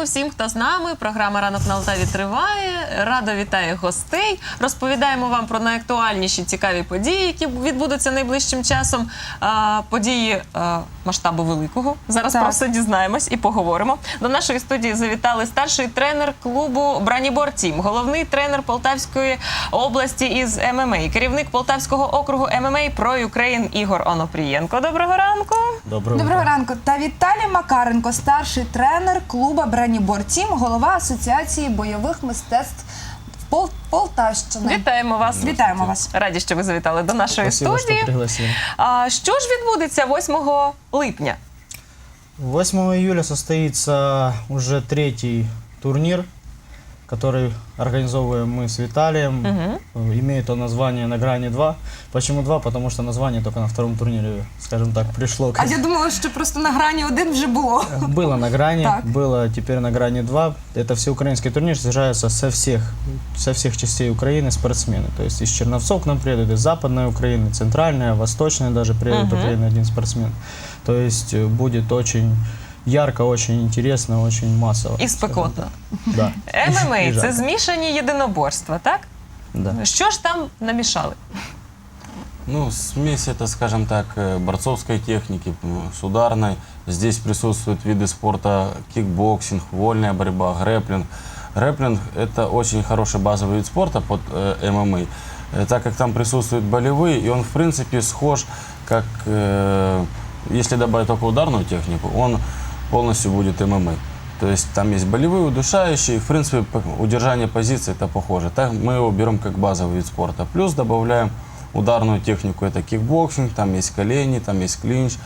ранку всім, хто з нами. Програма Ранок на Алтаві триває. Радо вітаю гостей. Розповідаємо вам про найактуальніші цікаві події, які відбудуться найближчим часом. А, події а, масштабу великого. Зараз Так. про все дізнаємось і поговоримо. До нашої студії завітали старший тренер клубу Бранібор Тім, головний тренер Полтавської області із ММА, керівник Полтавського округу ММА про Україн Ігор Онопрієнко. Доброго ранку. Доброе Доброго ранку. Та Віталій Макаренко, старший тренер клуба Бранібор Тім, голова Асоціації бойових мистецтв Пол- Полтавщини. Вітаємо вас. Вітаємо вас. Раді, що ви завітали до нашої Спасибо, студії. Що А що ж відбудеться 8 липня? 8 июля состоится уже третий турнир, который организовываем мы с Виталием. Э, Имеет он название «На грани 2». Почему 2? Потому что название только на втором турнире, скажем так, пришло. А я думала, що просто на грані один вже було. Было на грани, Так. было теперь на грани 2. Это всеукраинский турнир, сражаются со всех, со всех частей Украины спортсмены. То есть из Черновцов к нам приедут, из Западной Украины, Центральная, Восточная даже приедет Мгм. Украина один спортсмен. То есть э, будет очень ярко, очень интересно, очень массово. І спекотно. Да. ММА І це жарко. змішані єдиноборства, так? Да. Що ж там намішали? Ну, смесь это, скажем так, э, борцовской техники м, с ударной. Здесь присутствуют виды спорта кикбоксинг, вольная борьба, грэплинг. Грэплинг – это очень хороший базовый вид спорта под э, ММА, э, так как там присутствуют болевые, и он, в принципе, схож, как, э, если добавить только ударную технику, он полностью будет ММА. То есть там есть болевые, удушающие, в принципе, п- удержание позиции это похоже. Так мы его берем как базовый вид спорта. Плюс добавляем ударную технику, это кикбоксинг, там есть колени, там есть клинч, э,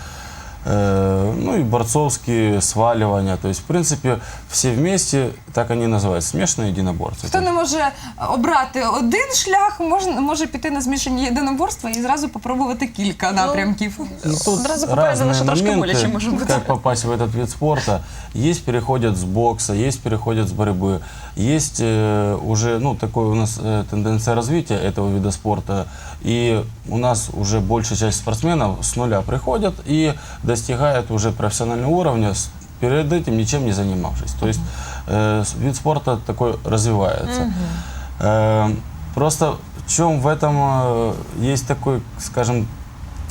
ну и борцовские сваливания. То есть, в принципе, все вместе, так они и называются, смешанные единоборцы. Хто не може обрати один шлях, може, може піти на змішані єдиноборства і зразу попробувати кілька напрямків. И тут Одразу показано, разные что трошки моменты, более, чем может быть. как попасть в этот вид спорта. Есть переходят с бокса, есть переходят с борьбы, Есть э, уже, ну, такой у нас э, тенденция развития этого вида спорта. И у нас уже большая часть спортсменов с нуля приходят и достигают уже профессионального уровня, перед этим ничем не занимавшись. То есть э, вид спорта такой развивается. Э, Просто в чем в этом э, есть такой, скажем,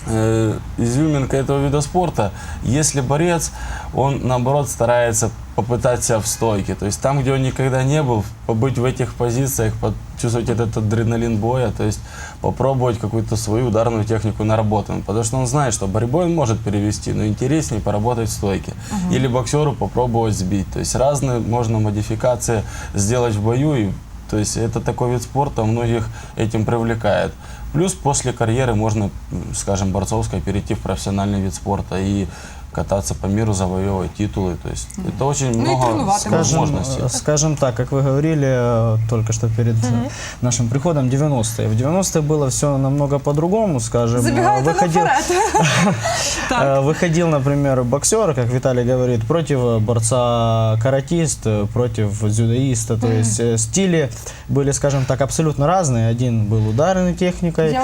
э, изюминка этого вида спорта, если борец, он наоборот старается попытать себя в стойке. То есть там, где он никогда не был, побыть в этих позициях, почувствовать этот адреналин боя, то есть попробовать какую-то свою ударную технику наработанную. Потому что он знает, что борьбой он может перевести, но интереснее поработать в стойке. Или боксеру попробовать сбить. То есть разные можно модификации сделать в бою. И, то есть это такой вид спорта, многих этим привлекает. Плюс после карьеры можно, скажем, борцовской перейти в профессиональный вид спорта и кататься по миру, завоевывать титулы. То есть это очень Ну много возможностей. э, скажем так, как вы говорили э, только что перед э, нашим приходом, 90-е. В 90-е было все намного по-другому, скажем. э, выходил, выходил, например, боксер, как Виталий говорит, против борца-каратист, против дзюдоиста. То есть стили были, скажем так, абсолютно разные. Один был ударной техникой,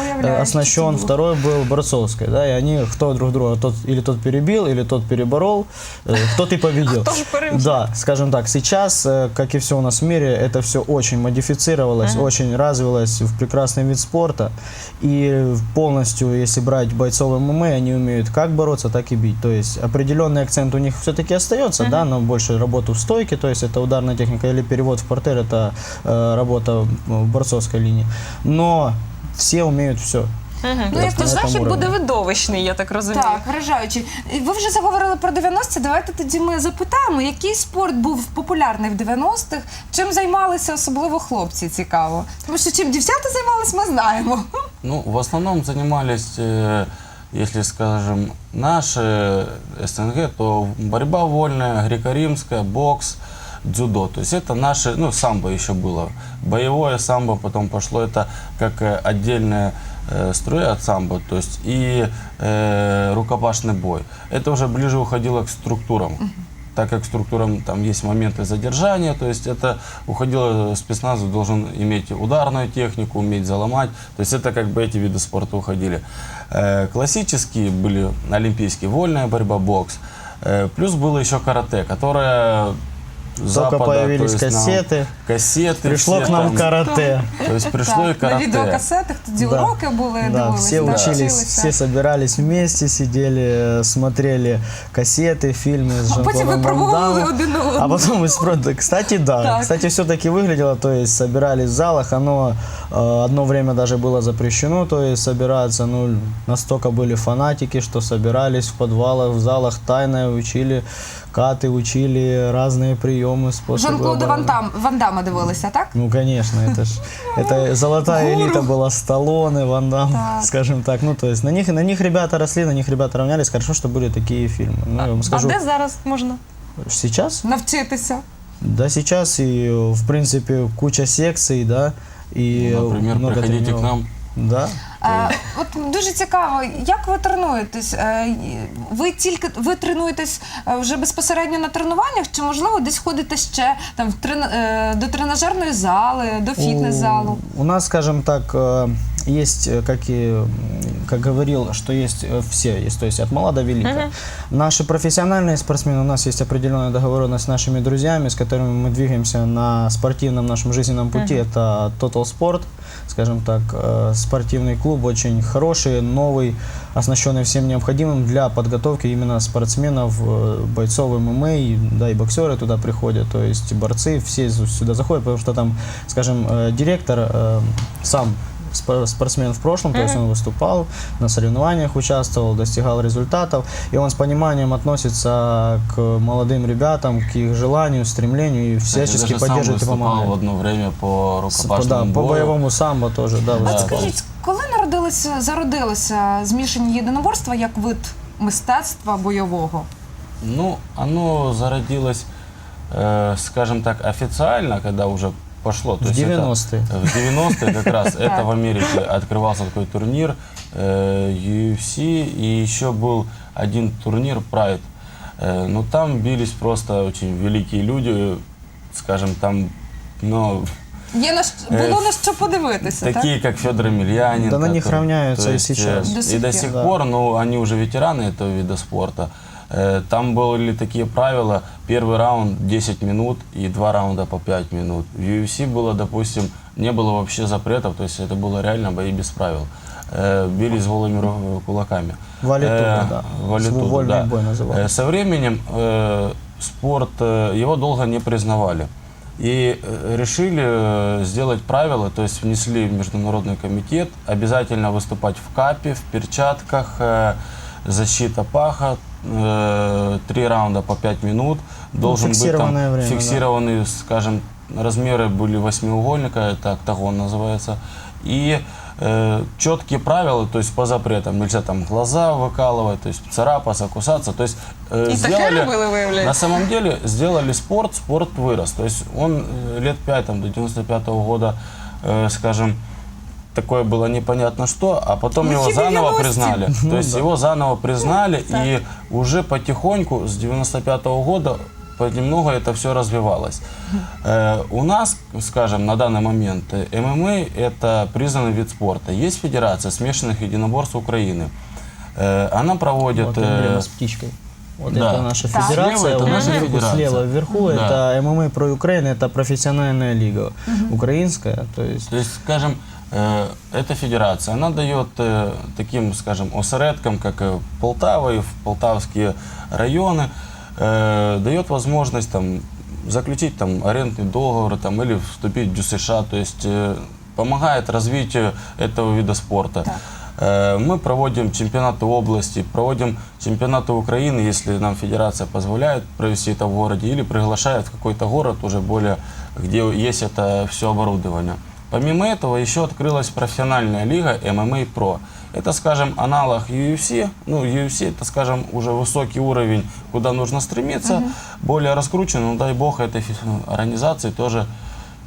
оснащен, второй был борцовской. Да, и они кто друг друга, тот, или тот перебил, или тот переборол, э, кто-то и победил. Кто же пережил? Да, скажем так, сейчас, э, как и все у нас в мире, это все очень модифицировалось, очень развилось в прекрасный вид спорта. И полностью, если брать бойцов ММА, они умеют как бороться, так и бить. То есть определенный акцент у них все-таки остается, да, но больше работу в стойке, то есть это ударная техника, или перевод в портер, это э, работа в борцовской линии. Но все умеют все. Мгм. Ну, я Тобто на захід тому буде рівні. видовищний, я так розумію. Так, вражаючи. І Ви вже заговорили про 90-ті. Давайте тоді ми запитаємо, який спорт був популярний в 90-х, чим займалися особливо хлопці, цікаво. Тому що чим дівчата займались, ми знаємо. Ну, в основном занимались, э, если, скажем, наши СНГ, то борьба вольная, греко-римская, бокс, дзюдо. То есть это наши, ну, самбо еще было. Боевое самбо потом пошло, это как э, отдельная э, струя от самбо, то есть и э, рукопашный бой. Это уже ближе уходило к структурам. так как структурам там есть моменты задержания, то есть это уходило, спецназ должен иметь ударную технику, уметь заломать, то есть это как бы эти виды спорта уходили. Э, классические были олимпийские, вольная борьба, бокс, Э, плюс было еще карате, которое Запада, появились то есть нам кассеты, кассеты. пришло все к нам там. карате. То есть пришло и Так, на карате. відеокасетах тоді Да. уроки були, Да, дивилися, все так, учились, вчилися. все собирались вместе, сидели, смотрели кассеты, фильмы с А потім ви Жан-Клодом Ван пробували Дамом. один одного. А потом из прода- Кстати, да. Так. Кстати, все-таки выглядело, то есть собирались в залах. Оно э, одно время даже было запрещено, то есть собираться. Ну, настолько были фанатики, что собирались в подвалах, в залах тайно, учили каты, учили разные приемы, способы. Жан-Клода Ван. Дам, Ван Дамма дивилися, так? Ну, конечно, это ж это золотая Гуру. элита была Сталлоне, Ван Дам, Так. скажем так. Ну, то есть на них, на них ребята росли, на них ребята равнялись. Хорошо, что были такие фильмы. Ну, я вам А скажу, де зараз можна? сейчас Навчитися. да, сейчас и, в принципе, куча секций, да, и Ну, Например, много приходите к тренировок. нам. Да. Е, от дуже цікаво, як ви тренуєтесь? Е, ви тільки ви тренуєтесь е, вже безпосередньо на тренуваннях, чи можливо десь ходите ще там в трен, е, до тренажерної зали, до фітнес-залу? У, у нас, скажем так, э, есть, э, как и м, как говорил, что есть э, все, есть, то есть от мала до велика. Наши профессиональные спортсмены, у нас есть определенная договоренность с нашими друзьями, с которыми мы двигаемся на спортивном нашем жизненном пути. Это Total Sport, скажем так, э, спортивный клуб, очень хороший, новый, оснащенный всем необходимым для подготовки именно спортсменов, э, бойцов ММА, да, и боксеры туда приходят, то есть борцы все сюда заходят, потому что там, скажем, э, директор сам спортсмен в прошлом, то есть он выступал, на соревнованиях участвовал, достигал результатов, и он с пониманием относится к молодым ребятам, к их желанию, стремлению и Кстати, всячески даже сам поддерживает и выступал в помогает. одно время по С- рукопашному да, по бою. боевому самбо тоже, да, От выступал. скажіть, коли народилися, зародилися змішані єдиноборства як вид мистецтва бойового? Ну, оно зародилось, э, скажем так, официально, когда уже пошло. В есть это- 90-е. В 90-е как раз это Так. в Америке открывался такой турнир э, UFC, и еще был один турнир Pride. Э, Но там бились просто очень великие люди, скажем, там, ну, Є на що- Е, було на що подивитися, так? такие, как Федор Емельяненко. Да на них то- равняются то и есть, сейчас. э, До и сих до пор. сих Да. пор, но они уже ветераны этого вида спорта. Э, Там были такие правила. Первый раунд 10 минут и два раунда по 5 минут. В UFC было, допустим, не было вообще запретов, то есть это было реально бои без правил. Э, Бились голыми кулаками. Валитуду, Э, да. Вольный да. бой назывался. Э, Со временем спорт, его долго не признавали. И решили сделать правила, то есть внесли в Международный комитет, обязательно выступать в капе, в перчатках, защита паха, э, три раунда по пять минут. Должен быть там время, да. фиксированные, скажем, размеры были восьмиугольника, это октагон называется. И э, четкие правила, то есть по запретам. Нельзя там глаза выкалывать, то есть царапаться, кусаться. То есть э, И сделали, виявляється? на самом деле сделали спорт, спорт вырос. То есть он э, лет 5 там, до 95 года, э, скажем, такое было непонятно что, а потом Ну, его тебе заново 90. признали. То есть его заново признали, и уже потихоньку с 95 года понемногу это все развивалось. Э, у нас, скажем, на данный момент э, ММА это признанный вид спорта. Есть Федерация смешанных единоборств Украины. Э, она проводит... Вот э, эмблема с птичкой. Вот да. это наша Так. федерация, Слева это у нас наша вверху, федерация. слева вверху Да. это ММА про Украину, это профессиональная лига украинская, то есть То есть, скажем, э, эта федерация, она дает э, таким, скажем, осередкам, как э, Полтава и в полтавские районы, э, дает возможность там заключить там арендный договор там, или вступить в ДЮСШ, то есть э, помогает развитию этого вида спорта. Э, Мы проводим чемпионаты области, проводим чемпионаты Украины, если нам федерация позволяет провести это в городе, или приглашает в какой-то город уже более, где есть это все оборудование. Помимо этого еще открылась профессиональная лига MMA Pro. Это, скажем, аналог UFC. Ну, UFC это, скажем, уже высокий уровень, куда нужно стремиться, более раскручен. Но дай бог этой фи- организации тоже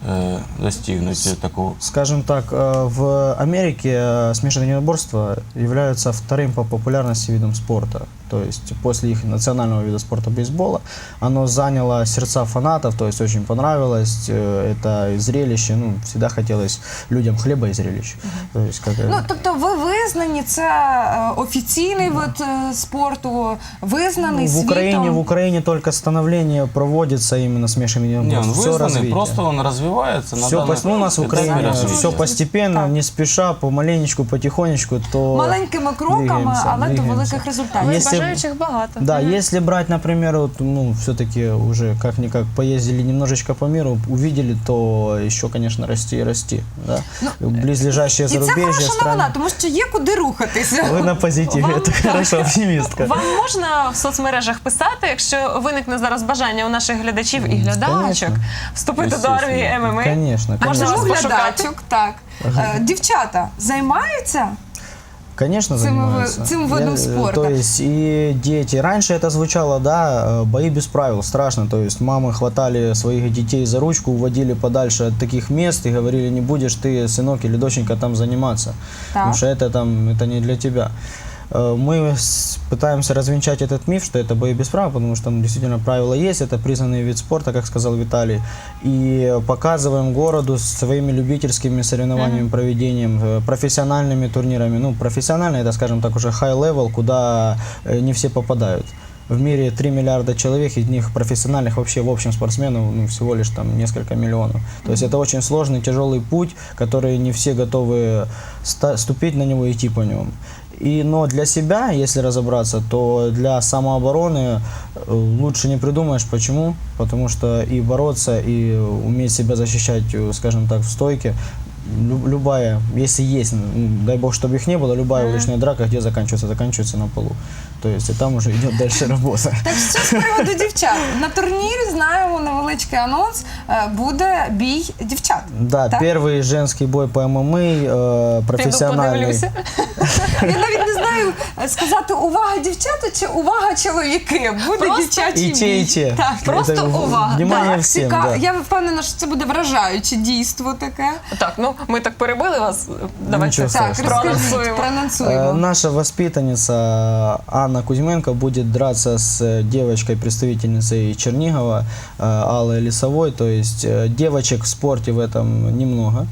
э, достигнуть такого. Скажем так, э, в Америке э, смешанные единоборства являются вторым по популярности видом спорта. то есть после их национального вида спорта бейсбола, оно заняло сердца фанатов, то есть очень понравилось э, это зрелище, ну, всегда хотелось людям хлеба и зрелищ. То есть, как, э, Ну, тобто ви визнані, це е, офіційний вид е, спорту, визнаний в світом. Украине, в Украине только становление проводится именно смешанным Не, он все вызнанный, развитие. просто он развивается. на все, данный- ну, у нас в это Украине развитие. все постепенно, не спеша, помаленечку, потихонечку, то Маленькими кроками, двигаемся, але до двигаемся. великих результатів. Але Если- бажаючих багато. Да, если брать, например, вот, ну, все-таки уже как-никак поездили немножечко по миру, увидели, то еще, конечно, расти и расти. Да? Близлежащие І це зарубежья хороша страны. новина, тому що є куди рухатися. Вы на позитиве, Вам- это хорошо, оптимистка. Вам можна в соцмережах писати, якщо виникне зараз бажання у наших глядачів і глядачок Конечно. вступити до Естественно. армії ММА? Конечно, Можна конечно. вас Чому пошукати? глядачок? Так. Е, Дівчата займаються? Конечно, Цим занимаются. ви- цим видом Я, э, спорта. То есть и дети. Раньше это звучало, да, э, бои без правил, страшно. То есть мамы хватали своих детей за ручку, уводили подальше от таких мест и говорили, не будешь ты, сынок или доченька, там заниматься. Потому что это там, это не для тебя. Э, Мы пытаемся развенчать этот миф, что это бои без правил, потому что ну, действительно правила есть, это признанный вид спорта, как сказал Виталий. И показываем городу своими любительскими соревнованиями, проведением, э, профессиональными турнирами. Ну, профессионально это, скажем так, уже high level, куда э, не все попадают. В мире 3 миллиарда человек, из них профессиональных вообще в общем спортсменов ну, всего лишь там несколько миллионов. То есть это очень сложный, тяжелый путь, который не все готовы ступить на него и идти по нему. И, но для себя, если разобраться, то для самообороны э, лучше не придумаешь. Почему? Потому что и бороться, и уметь себя защищать, э, скажем так, в стойке, лю- любая, если есть, ну, дай бог, чтобы их не было, любая уличная драка, где заканчивается, заканчивается на полу. То есть и там уже идет дальше работа. Так що з приводу дівчат? На турнірі знаємо невеличкий анонс. е, Буде бій дівчат. Да, Так? первый женский бой по ММА, э, Піду профессиональный. подивлюся. Я навіть не знаю е, сказати увага дівчата чи увага чоловіки. Буде Просто дівчачий И те, бій. и те. Так, просто Это увага. Внимание Так, всем, ціка- да. Я впевнена, що це буде вражаюче дійство таке. Так, ну ми так перебили вас. Давайте Нічого Так, страшного. розкажіть, проанонсуємо. Э, проанонсуємо. Наша воспитанница Анна Кузьменко будет драться с э, девочкой-представительницей Чернигова э, Аллой Лисовой. То есть э, девочек в спорте в этом немного.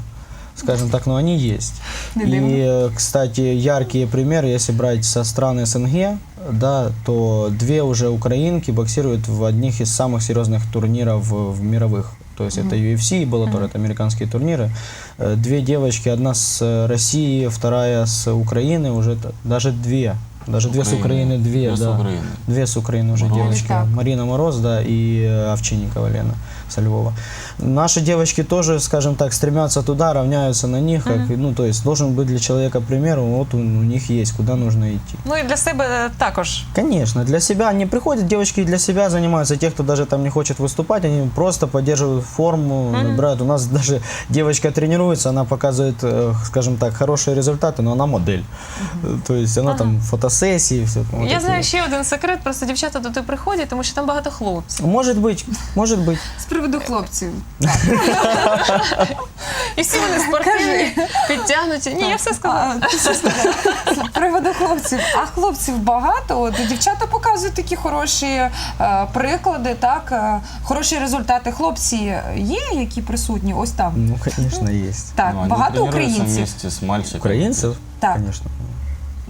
Скажем так, но они есть. И, кстати, яркие примеры, если брать со стран СНГ, да, то две уже украинки боксируют в одних из самых серьезных турниров в, мировых. То есть это UFC и Bellator, это американские турниры. Две девочки, одна с России, вторая с Украины, уже даже две. Даже две с Украины. Украины, две, Две с да. Украины. Две с Украины уже Мороз. девочки. Так. Марина Мороз, да, и э, Овчинникова Лена со Львова. Наши девочки тоже, скажем так, стремятся туда, равняются на них. Как, ну, то есть должен быть для человека пример, вот у, у них есть, куда нужно идти. Ну і для себе також. Конечно, для себя они приходят, девочки для себя занимаются, те, кто даже там не хочет выступать, они просто поддерживают форму, набирают. У нас даже девочка тренируется, она показывает, э, скажем так, хорошие результаты, но она модель. Э, То есть она там фотосессии, все. вот Я это знаю вот. ще один секрет, просто дівчата туди приходять, тому що там багато хлопців. Может быть, может быть. З приводу хлопців. І всі вони спортивні, підтягнуті. Ні, я все сказала. А, ти що сказала? З приводу хлопців. А хлопців багато. От дівчата показують такі хороші е, приклади, так е, хороші результати. Хлопці є, які присутні ось там. Ну, конечно, есть. Так, Ну, они багато тренируются українців. вместе с мальчиками. Украинцев? Так. Конечно.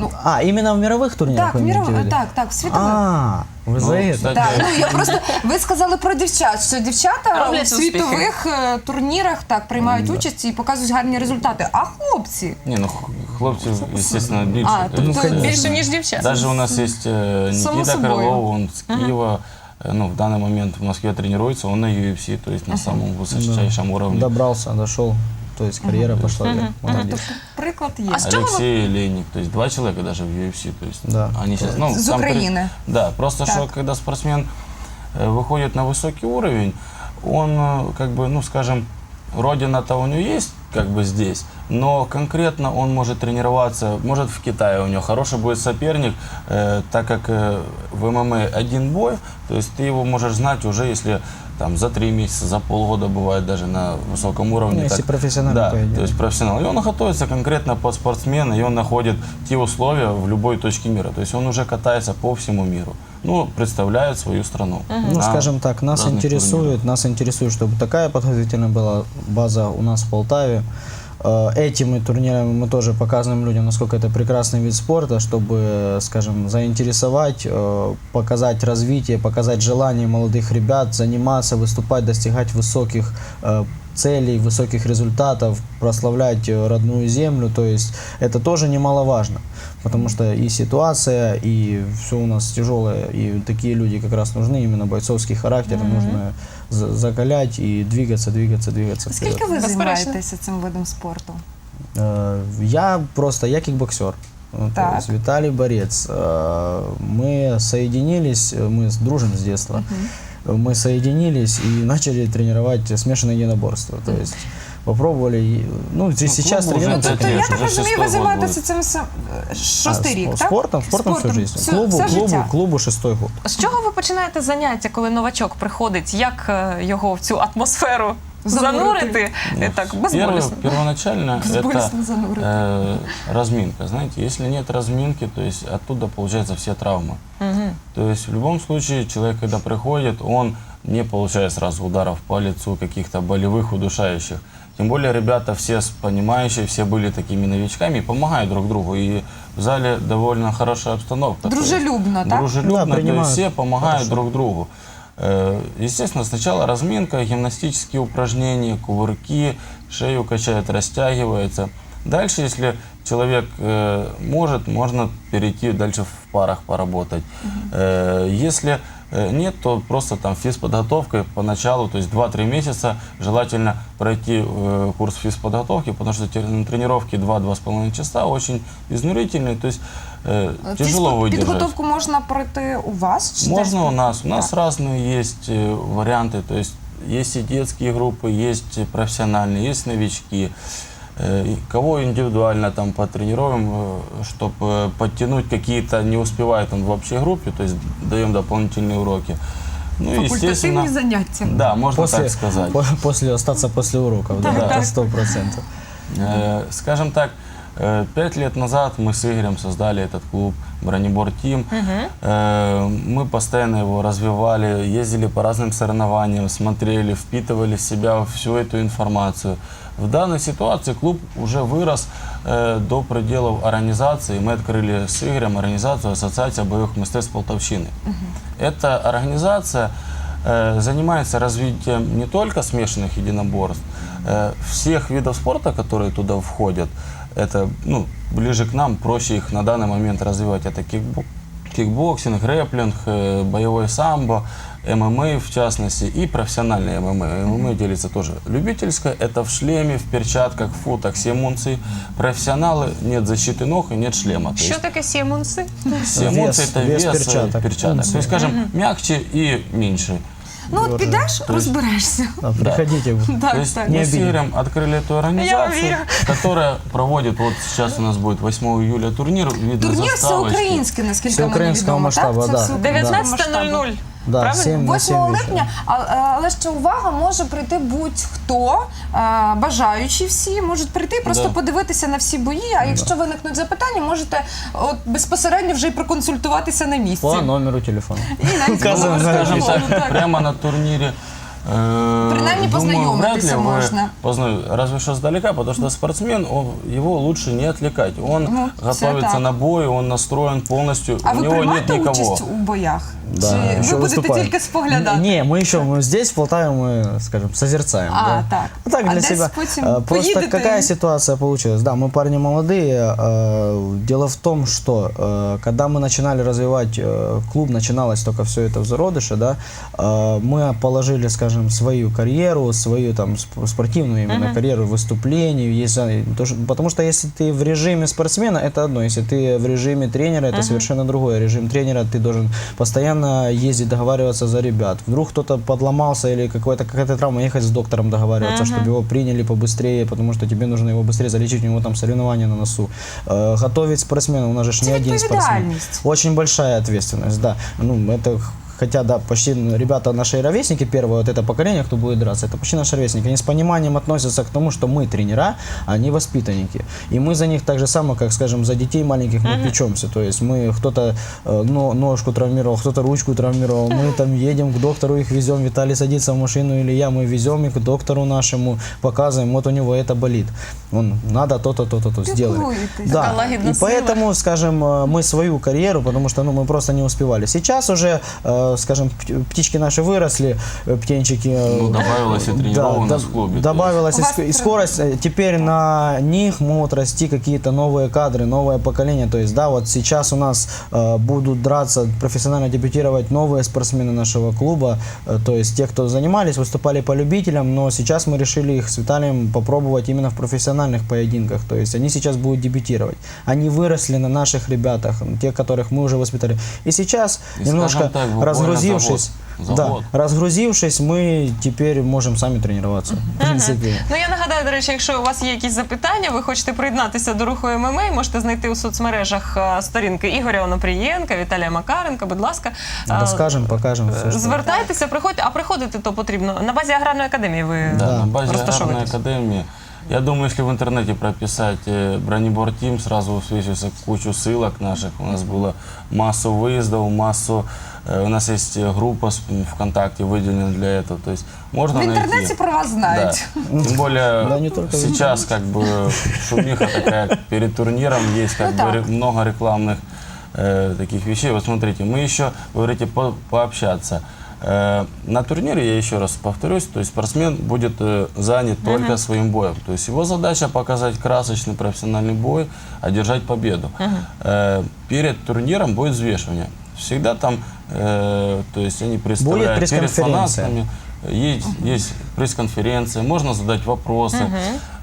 Ну, А, именно в мировых турнирах Так, вы міро... имеете в виду? так, так, світових. А, вы за Ну, это? кстати, Так, ну я просто ви сказали про дівчат, що дівчата Роблять у світових е, турнірах так приймають участь і показують гарні результати. А хлопці Не, ну х- хлопцы, естественно, більше. А, То тобто есть, конечно. Більше, ніж дівчат. Даже у нас есть э, Само Никита собой. Крылов, он с Киева, э, ну, в данный момент в Москве тренируется, он на UFC, то есть на самом высочайшем уровне. Добрался, дошел. То есть карьера пошла вверх. Молодец. тобто приклад є. А з чого ви Алексей Лейник, то есть два человека даже в UFC, то есть Да. они сейчас, ну, С там при- Украины. Да, просто Так. что когда спортсмен э, выходит на высокий уровень, он э, как бы, ну, скажем, родина-то у него есть, как бы здесь, но конкретно он может тренироваться, может в Китае у него хороший будет соперник, э, так как э, в ММА один бой, то есть ты его можешь знать уже, если там за три месяца, за полгода бывает даже на высоком уровне. Ну, если Так- профессиональный Да, поединок. то есть профессионал. И он готовится конкретно под спортсмена, и он находит те условия в любой точке мира. То есть он уже катается по всему миру. Ну, представляет свою страну. Ну, на скажем так, нас разных интересует, турнирах. нас интересует, чтобы такая подготовительная была база у нас в Полтаве. Э, Этими турнирами мы тоже показываем людям, насколько это прекрасный вид спорта, чтобы, скажем, заинтересовать, э, показать развитие, показать желание молодых ребят заниматься, выступать, достигать высоких э, целей, высоких результатов, прославлять э, родную землю. То есть это тоже немаловажно, потому что и ситуация, и все у нас тяжелое, и такие люди как раз нужны, именно бойцовский характер, нужно за- закалять и двигаться, двигаться, двигаться вперед. Скільки ви займаєтеся цим видом спорту? Э, Я просто, я кикбоксер. Ну, то Так. есть Виталий борец. Э, Мы соединились, мы дружим с детства. Мы соединились и начали тренировать смешанное единоборство. То есть попробовали, и- ну, здесь Ну, сейчас клубу уже тренируемся. пять Тобто, я лет, так уже розумію, ви шестой год займаєтеся будет. цим с- е, шостий А, рік, с- так? Спортом, спортом, всю жизнь. всю- клубу, все клубу, життя. клубу шестой год. З чого ви починаєте заняття, коли новачок приходить? Як е, його в цю атмосферу Занурити. занурити? Е, Так, Первое, безболісно. первоначально Безболезненно это занурить. э, разминка. Знаете, если нет разминки, то есть оттуда получаются все травмы. То есть в любом случае человек, когда приходит, он не получает сразу ударов по лицу, каких-то болевых, удушающих. Тем более ребята все понимающие, все были такими новичками и помогают друг другу. И в зале довольно хорошая обстановка. Дружелюбно, так? Дружелюбно, Да, то есть все помогают хорошо. друг другу. Э, Естественно, сначала разминка, гимнастические упражнения, кувырки, шею качает, растягивается. Дальше, если человек э, может, можно перейти дальше в парах поработать. Э, если нет, то просто там физподготовкой поначалу, то есть 2-3 месяца желательно пройти э, курс физподготовки, потому что те- на тренировке 2-2,5 часа очень изнурительные, то есть э, тяжело Фізпо- выдержать. Підготовку можна пройти у вас? чи Можно десь? у нас. У нас разные есть э, варианты. То есть есть и детские группы, есть и профессиональные, есть новички. Э, и Кого индивидуально там потренируем, чтобы подтянуть какие-то, не успевает он в общей группе, то есть даем дополнительные уроки. Ну, и, естественно, Факультативні заняття. да, можно так сказать. по- после остаться после уроков, да, Да. это сто процентов. Э, Скажем так, э, пять лет назад мы с Игорем создали этот клуб Бронебор Тим. Э, Мы постоянно его развивали, ездили по разным соревнованиям, смотрели, впитывали в себя всю эту информацию. В данной ситуации клуб уже вырос э, до пределов организации. Мы открыли с Игорем организацию Ассоциация боевых мастерств Полтавщины. Эта организация э, занимается развитием не только смешанных единоборств, э, всех видов спорта, которые туда входят. Это ну, ближе к нам, проще их на данный момент развивать. Это кикбо- кикбоксинг, рэплинг, э, боевой самбо, ММА в частности и профессиональный ММА. ММА делится тоже любительское, это в шлеме, в перчатках, в футах, 7 унций. Профессионалы нет защиты ног и нет шлема. То Що есть таке сімунси? Семь Вес- унций это вес вес, э, перчаток. перчаток. Унции. То есть, скажем, мягче и меньше. Ну, от Дуже. підеш, То есть- розберешся. Да, приходите. Так, То есть так. Не мы с обидим. Игорем открыли эту организацию, верю. которая проводит, вот сейчас у нас будет 8 июля турнир, видно Турнір заставочки. всеукраїнський, наскільки мені Всеукраїнського відомо, масштабу, так? да. Це всеукраїнського масштабу. 19.00. Да, Правильно? 7 на 8 7 вечера. липня, а- а- але ще увага, може прийти будь-хто, бажаючи бажаючі всі можуть прийти, і просто Да. подивитися на всі бої. А якщо виникнуть запитання, можете от безпосередньо вже й проконсультуватися на місці. По номеру телефона. І навіть на телефону, так, так. прямо на турнире. э, Принаймні думаю, вряд ли познайомитися вы можна. позна- Разве что сдалека, потому что спортсмен, он, его лучше не отвлекать. Он Ну, це готовится так. на бой, он настроен полностью, А у ви него нет приймаєте никого. участь у боях? Да, Чи еще ви будете выступаем. тільки споглядати? Не, мы еще мы здесь, в Полтаве, мы, скажем, созерцаем. А, да. так. Ну, так, А для десь себя. потім Э, Просто поїдете? какая ситуация получилась? Да, мы парни молодые. э, Дело в том, что э, когда мы начинали развивать э, клуб, начиналось только все это в зародыше, да, э, мы положили, скажем, свою карьеру, свою там сп- спортивную именно карьеру. Есть, за- то, что- потому что если ты в режиме спортсмена, это одно. Если ты в режиме тренера, это совершенно другое. Режим тренера ты должен постоянно ездить, договариваться за ребят. Вдруг кто-то подломался или какой-то, какая-то травма, ехать с доктором договариваться, чтобы его приняли побыстрее, потому что тебе нужно его быстрее залечить, у него там соревнования на носу. Э, готовить спортсмена, у нас же не один спортсмен. Очень большая ответственность, да. Ну, это хотя, да, почти ну, ребята наши ровесники, первое вот это поколение, кто будет драться, это почти наши ровесники, они с пониманием относятся к тому, что мы тренера, а они воспитанники. И мы за них так же само, как, скажем, за детей маленьких мы печемся. То есть мы кто-то э, но- ножку травмировал, кто-то ручку травмировал, мы там едем к доктору, их везем, Виталий садится в машину или я, мы везем их к доктору нашему, показываем, вот у него это болит. Он, надо то-то, то-то, то сделали. Піклуєтесь. Да, Така лагідна и сила. поэтому, скажем, э, мы свою карьеру, потому что ну, мы просто не успевали. Сейчас уже, э, скажем, пт- птички наши выросли, э, птенчики. э, Ну, добавилось и нас да, в клубе, Добавилась и, и скорость. Э, Теперь на них могут расти какие-то новые кадры, новое поколение. То есть, да, вот сейчас у нас э, будут драться, профессионально дебютировать новые спортсмены нашего клуба. Э, то есть, те, кто занимались, выступали по любителям, но сейчас мы решили их с Виталием попробовать именно в профессиональных поединках. То есть, они сейчас будут дебютировать. Они выросли на наших ребятах, тех, которых мы уже воспитали. И сейчас, И, немножко так, буквально разгрузившись, за год. За да, год. разгрузившись, мы теперь можем сами тренироваться. В принципе. Ну я нагадаю, до речі, якщо у вас є якісь запитання, ви хочете приєднатися до руху ММА, можете знайти у соцмережах е, сторінки Ігоря Онопрієнка, Віталія Макаренка. Будь ласка, Е, Расскажем, покажем все, что... звертайтеся, приходьте, а приходити то потрібно на базі аграрної академії. Ви Да, на базе аграрной розташовуєтесь? академии. Я думаю, если в интернете прописать э, бронебор Тим, сразу высвечивается кучу ссылок наших. У нас было массу выездов, массу... Э, У нас есть э, группа ВКонтакте выделена для этого. То есть можно В найти. інтернеті про вас знають. Да. Тем более Да, не сейчас как бы шумиха такая перед турниром есть как Ну бы так. много рекламных э, таких вещей. Вот смотрите, мы еще, вы говорите, по- пообщаться. Э, на турнире, я еще раз повторюсь, то есть спортсмен будет э, занят только своим боем. То есть его задача показать красочный профессиональный бой, одержать победу. Э, перед турниром будет взвешивание. Всегда там, э, то есть они представляют перед пресс-конференция. фанатами, есть, есть пресс-конференция, можно задать вопросы,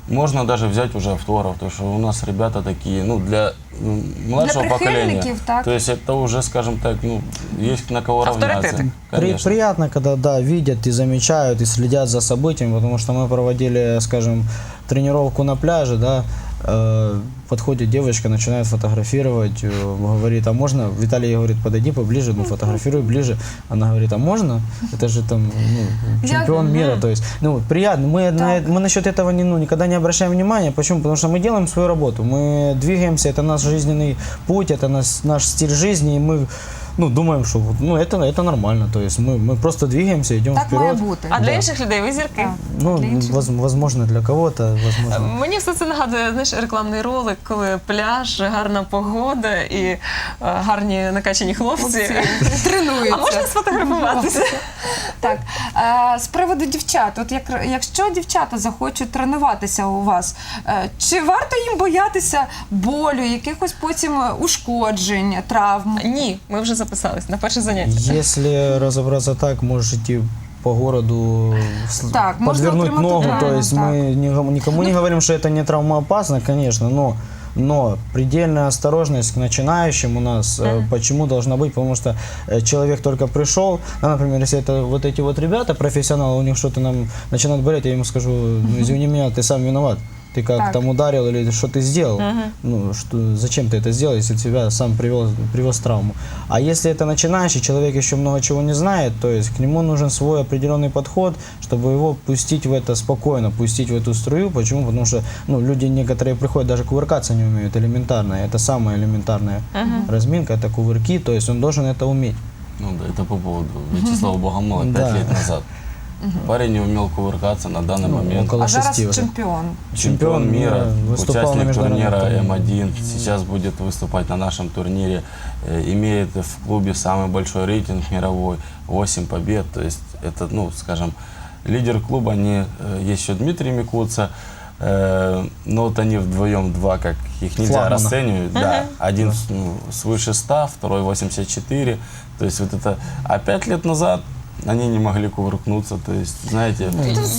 можно даже взять уже автограф, потому что у нас ребята такие, ну, для м, младшего Для поколения. прихильників, так. То есть это уже, скажем так, ну, есть на кого равняться. Авторитеты. При- Конечно. приятно, когда, да, видят и замечают, и следят за событиями, потому что мы проводили, скажем, тренировку на пляже, да, э, подходит девочка, начинает фотографировать, э, говорит, а можно? Виталий ей говорит, подойди поближе, ну, фотографируй ближе. Она говорит, а можно? Это же там, ну, Я- чемпион мира, то есть, ну, приятно. Мы, на, Так. мы насчет этого не, ну, никогда не обращаем внимания. Почему? Потому что мы делаем свою работу. Мы двигаемся, это наш жизненный путь, это наш, наш стиль жизни, и мы ну, думаем, что вот, ну, это, это нормально. То есть мы, мы просто двигаемся, идем Так має вперед. бути. А для інших людей ви зірки. Так. Ну, Для інших. воз- возможно, для кого-то, возможно. Мені все це нагадує знаєш, рекламний ролик, коли пляж, гарна погода і е, гарні накачані хлопці. Тренуються. А можна сфотографуватися? Так, е, з приводу дівчат, от як, якщо дівчата захочуть тренуватися у вас, е, чи варто їм боятися болю, якихось потім ушкоджень, травм? Ні, ми вже записались на перше заняття. Если разобраться так, можешь идти по городу, с- Так, можно подвернуть отремонтировать, ногу. правильно, То есть так. мы никому, никому не говорим, что это не травмоопасно, конечно, но но предельная осторожность к начинающим у нас э, почему должна быть? Потому что э, человек только пришел, ну, например, если это вот эти вот ребята, профессионалы, у них что-то нам начинает болеть, я ему скажу, ну, извини меня, ты сам виноват. Ты как Так. там ударил или что ты сделал? Ну, что, зачем ты это сделал, если тебя сам привел, привез травму? А если это начинающий, человек еще много чего не знает, то есть к нему нужен свой определенный подход, чтобы его пустить в это спокойно, пустить в эту струю. Почему? Потому что ну, люди некоторые приходят, даже кувыркаться не умеют, элементарно. Это самая элементарная разминка, это кувырки, то есть он должен это уметь. Ну да, это по поводу Вячеслава Богомола пять Да. лет назад. Парень не умел кувыркаться на данный Ну, момент. около А зараз шести уже. чемпіон. Чемпион мира, выступал участник турнира турнире. М1, сейчас будет выступать на нашем турнире, э, имеет в клубе самый большой рейтинг мировой, 8 побед, то есть это, ну, скажем, лидер клуба, они, э, есть еще Дмитрий Микуца, э, но вот они вдвоем два, как их нельзя Флагмана. расценивать, да, один с- ну, свыше 100, второй 84, то есть вот это, а пять лет назад они не могли кувыркнуться, то есть, знаете,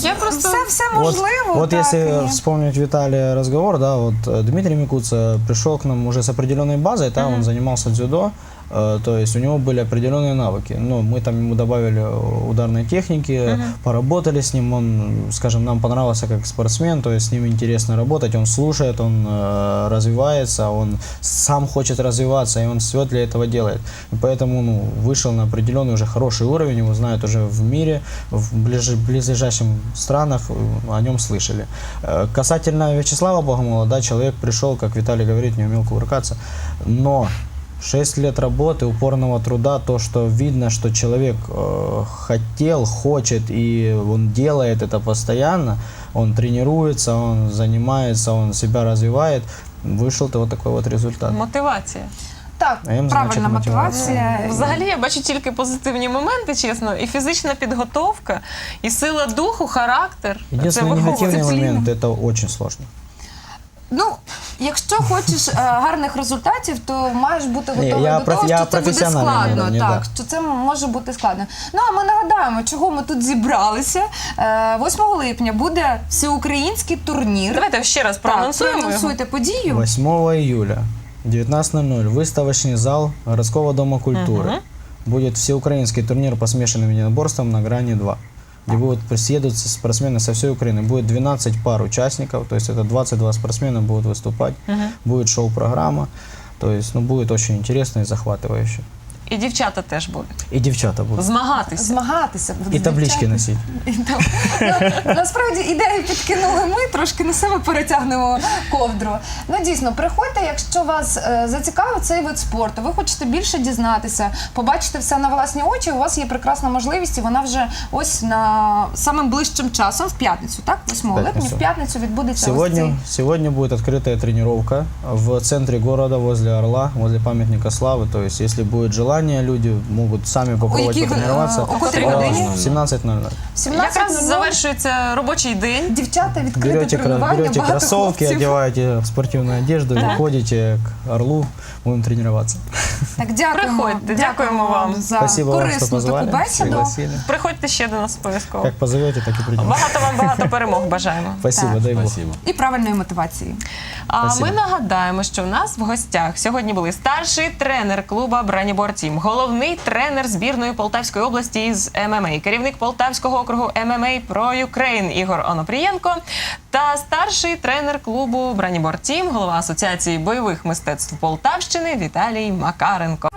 Я просто Все, все Вот, можливо. вот так, если і- вспомнить Виталия разговор, да, вот э, Дмитрий Микуца пришел к нам уже с определенной базой, да, он занимался дзюдо, Э, То есть у него были определенные навыки. Ну, мы там ему добавили э, ударной техники, поработали с ним. Он, скажем, нам понравился как спортсмен, то есть с ним интересно работать. Он слушает, он э, развивается, он сам хочет развиваться, и он все для этого делает. И поэтому ну, вышел на определенный уже хороший уровень, его знают уже в мире, в ближ- близлежащих странах э, о нем слышали. Э, Касательно Вячеслава Богомола, да, человек пришел, как Виталий говорит, не умел кувыркаться, но 6 лет работы, упорного труда, то, что видно, что человек э, хотел, хочет, и он делает это постоянно, он тренируется, он занимается, он себя развивает, вышел-то вот такой вот результат. Мотивація. Так, А їм, правильна значить, мотивація. мотивація. Взагалі я бачу тільки позитивні моменти, чесно, і фізична підготовка, і сила духу, характер. Единственный виховує. негативный дисциплина. момент, это очень сложно. Ну, якщо хочеш е, гарних результатів, то маєш бути Ні, готовий я до проф- того, я що це буде професіональний складно. рівень, так, да. що це може бути складно. Ну а ми нагадаємо, чого ми тут зібралися. Е, 8 липня буде всеукраїнський турнір. Давайте ще раз Так, проанонсуємо. його. проанонсуйте подію. 8 июля, 19.00, выставочный зал городского дома культуры. Будет всеукраинский турнир по смешанным единоборствам на грани 2 где будут съедутся спортсмены со всей Украины. Будет 12 пар участников, то есть это 22 спортсмена будут выступать. Будет шоу-программа, то есть ну, будет очень интересно и захватывающе. І дівчата теж будуть И девчата будут. змагатися. Змагатися. И таблички Дівчата. носить. І там, ну, Насправді ідею підкинули ми, трошки на себе перетягнемо ковдру. Ну дійсно, приходьте, якщо вас е, зацікавить цей вид спорту, ви хочете більше дізнатися, побачити все на власні очі. У вас є прекрасна можливість, і вона вже ось на самим ближчим часом, в п'ятницю, так? 8 липня, П'ятницю. в п'ятницю відбудеться ось Сегодня, цей. сегодня будет открытая тренировка в центре города, возле Орла, возле памятника Славы. То есть, если будет желание, люди могут сами попробовать яких, потренироваться. э, о котрій А, годині? В 17.00. 17 Якраз завершується робочий день. Дівчата відкрите Берете, кра- тренування, берете багато кроссовки, хлопців. одеваете спортивную одежду, выходите к Орлу, будем тренироваться. Так, дякуємо. Приходьте, дякуємо вам. за Спасибо вам, что корисну позвали, таку бесіду. Приходьте ще до нас обов'язково. Как позовете, так и придем. Багато вам багато перемог бажаємо. Спасибо, Так. дай Бог. Спасибо. І правильної мотивації. А Спасибо. ми нагадаємо, що в нас в гостях сьогодні були старший тренер клуба Бранібор Тім, головний тренер збірної Полтавської області із ММА, керівник Полтавського округу ММА про Юкрейн Ігор Онопрієнко та старший тренер клубу Бранібор Тім, голова Асоціації бойових мистецтв Полтавщини Віталій Макаренко.